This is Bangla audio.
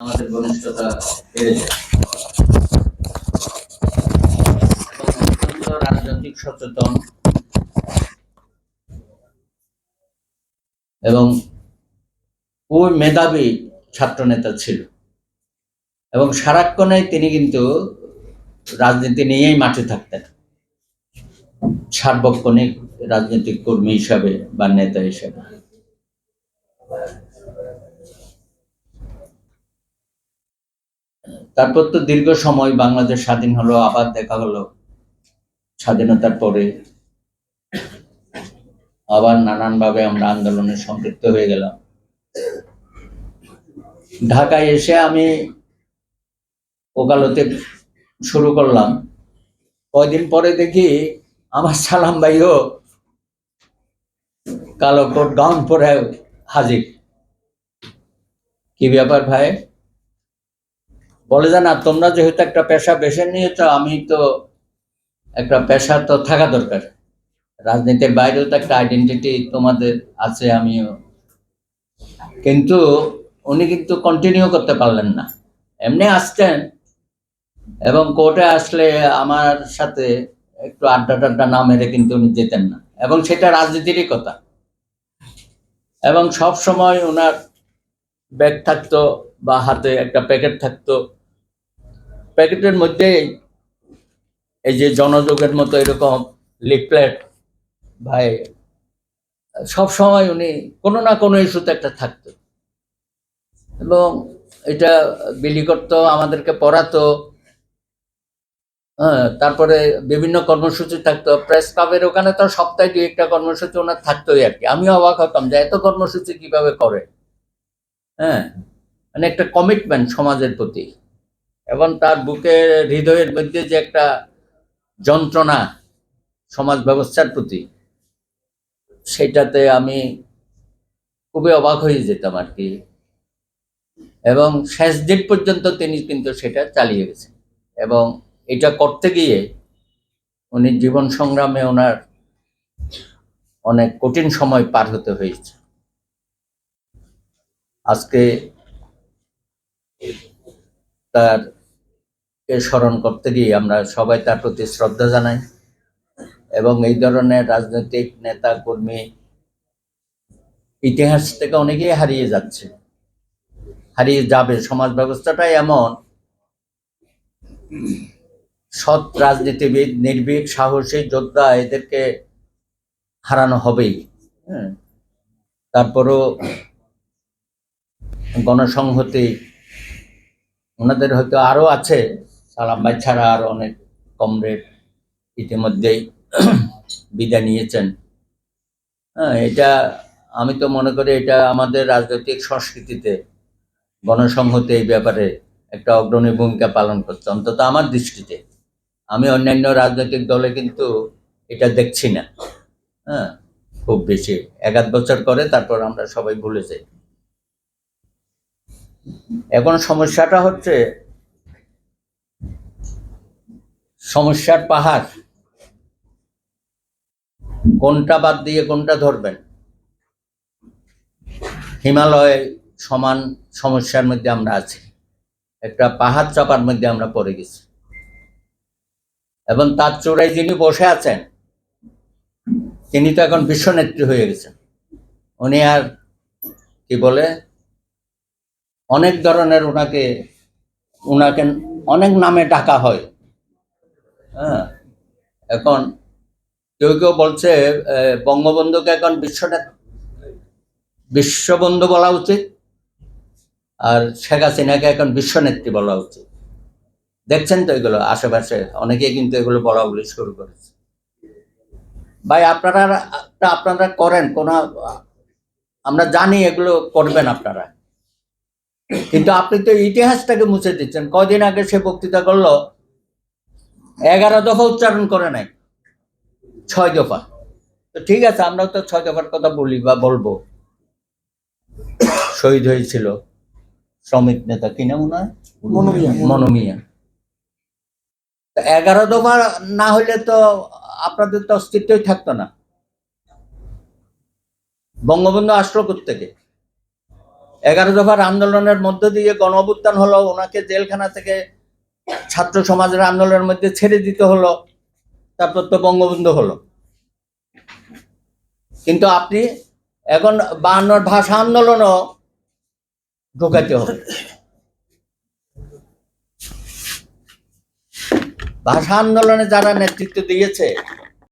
আমাদের ঘনিষ্ঠতা বেড়ে যায়। রাজনৈতিক সচেতন এবং খুবই মেধাবী ছাত্রনেতা ছিল। এবং সারাক্ষণে তিনি কিন্তু রাজনীতি নিয়েই মাঠে থাকতেন। সার্বক্ষণিক রাজনৈতিক কর্মী হিসাবে বা নেতা হিসাবে। তারপর তো দীর্ঘ সময় বাংলাদেশ স্বাধীন হলো, আবার দেখা হলো। স্বাধীনতার পরে আবার নানানভাবে আমরা আন্দোলনে সম্পৃক্ত হয়ে গেলাম। ঢাকায় এসে আমি ওকালতে শুরু করলাম। কয়দিন পরে দেখি আমার সালাম ভাইও কালো কোট, গাউন পরে হাজির। কি ব্যাপার ভাই? বলে যে, না, তোমরা যেহেতু একটা পেশা বেছে নিয়েছ, আমি তো একটা পেশা তো থাকা দরকার। রাজনীতির বাইরেও তো একটা আইডেন্টিটি তোমাদের আছে, আমিও। কিন্তু উনি কিন্তু কন্টিনিউ করতে পারলেন না। এমনি আসতেন এবং কোর্টে আসলে আমার সাথে একটু আড্ডা টাড্ডা না মেরে কিন্তু উনি যেতেন না। এবং সেটা রাজনীতিরই কথা। এবং সব সময় ওনার ব্যাগ থাকতো বা হাতে একটা প্যাকেট থাকতো। প্যাকেটের মধ্যে এই যে জনযোগের মতো এরকম লিফলেট, ভাই, সব সময় উনি কোনো না কোনো ইস্যুতে একটা থাকতো। এবং এটা বিলি করতো, আমাদেরকে পড়াতো হ্যাঁ তারপরে বিভিন্ন কর্মসূচি থাকতো। প্রেস ক্লাবের ওখানে তো সপ্তাহে দুই একটা কর্মসূচি ওনার থাকতোই আর কি। আমিও অবাক হতাম যে এত কর্মসূচি কীভাবে করে। হ্যাঁ মানে একটা কমিটমেন্ট সমাজের প্রতি। এবং তার বুকের হৃদয়ের মধ্যে যে একটা যন্ত্রণা সমাজ ব্যবস্থার প্রতি, সেটাতে আমি খুবই অবাক হয়ে যেতাম আর কি। এবং শেষ দিন পর্যন্ত তিনি কিন্তু সেটা চালিয়ে গেছেন। এবং এটা করতে গিয়ে উনি জীবন সংগ্রামে ওনার অনেক কঠিন সময় পার হতে হয়েছে। আজকে তার স্মরণ করতে গিয়ে আমরা সবাই তার প্রতি শ্রদ্ধা জানাই এবং এই ধরনের রাজনৈতিক নেতা কর্মী ইতিহাস থেকে অনেকেই হারিয়ে যাচ্ছে। হারিয়ে যাবে। সমাজ ব্যবস্থাটাই এমন। সৎ রাজনীতিবিদ, নির্ভীক, সাহসী যোদ্ধা এদেরকে হারানো হবেই। হ্যাঁ। তারপরও গণসংহতি ওনাদের হয়তো আরও আছে। সালাম ভাই ছাড়া আরও অনেক কমরেড ইতিমধ্যেই বিদায় নিয়েছেন। হ্যাঁ এটা আমি তো মনে করি এটা আমাদের রাজনৈতিক সংস্কৃতিতে, গণসংহতি এই ব্যাপারে একটা অগ্রণী ভূমিকা পালন করছে, অন্তত আমার দৃষ্টিতে। আমি অন্যান্য রাজনৈতিক দলে কিন্তু এটা দেখছি না। হ্যাঁ খুব বেশি। এক আধ বছর করে তারপর আমরা সবাই ভুলে যাই। এখন সমস্যাটা হচ্ছে সমস্যার পাহাড়। কোনটা বাদ দিয়ে কোনটা ধরবেন? হিমালয় সমান সমস্যার মধ্যে আমরা আছি। একটা পাহাড় চাপার মধ্যে আমরা পড়ে গেছি। এবং তার চূড়ায় যিনি বসে আছেন, তিনি তো এখন বিশ্বনেত্রী হয়ে গেছেন। উনি আর, কি বলে, অনেক ধরনের ওনাকে ওনাকে অনেক নামে ডাকা হয়। হ্যাঁ? এখন কেউ কেউ বলছে বঙ্গবন্ধুকে এখন বিশ্বনেত বিশ্ববন্ধু বলা উচিত আর শেখ হাসিনাকে এখন বিশ্বনেত্রী বলা উচিত। দেখছেন তো এগুলো আশেপাশে, অনেকেই কিন্তু এগুলো বলা বলি শুরু করেছে। ভাই, আপনারা আপনারা করেন, কোন, আমরা জানি এগুলো করবেন আপনারা। কিন্তু আপনি তো ইতিহাসটাকে মুছে দিচ্ছেন। কদিন আগে সে বক্তৃতা করল এগারো দফা উচ্চারণ করে নাই। ছয় দফা। তো ঠিক আছে আমরা তো ছয় দফার কথা বলি বা বলব। শহীদ হয়েছিল শ্রমিক নেতা কি নাম ওনার মনোমিয়া। মনোমিয়া। এগারো দফা না হলে তো আপনাদের তো অস্তিত্বই থাকতো না। বঙ্গবন্ধু আসলো থেকে এগারো দফার আন্দোলনের মধ্য দিয়ে গণ হলো ওনাকে জেলখানা থেকে ছাত্র সমাজের আন্দোলনের মধ্যে ছেড়ে দিতে হলো, তারপর তো বঙ্গবন্ধু হলো। কিন্তু আপনি এখন বাহান্নর ভাষা আন্দোলনও ঢোকাতে হবে। ভাষা আন্দোলনে যারা নেতৃত্ব দিয়েছে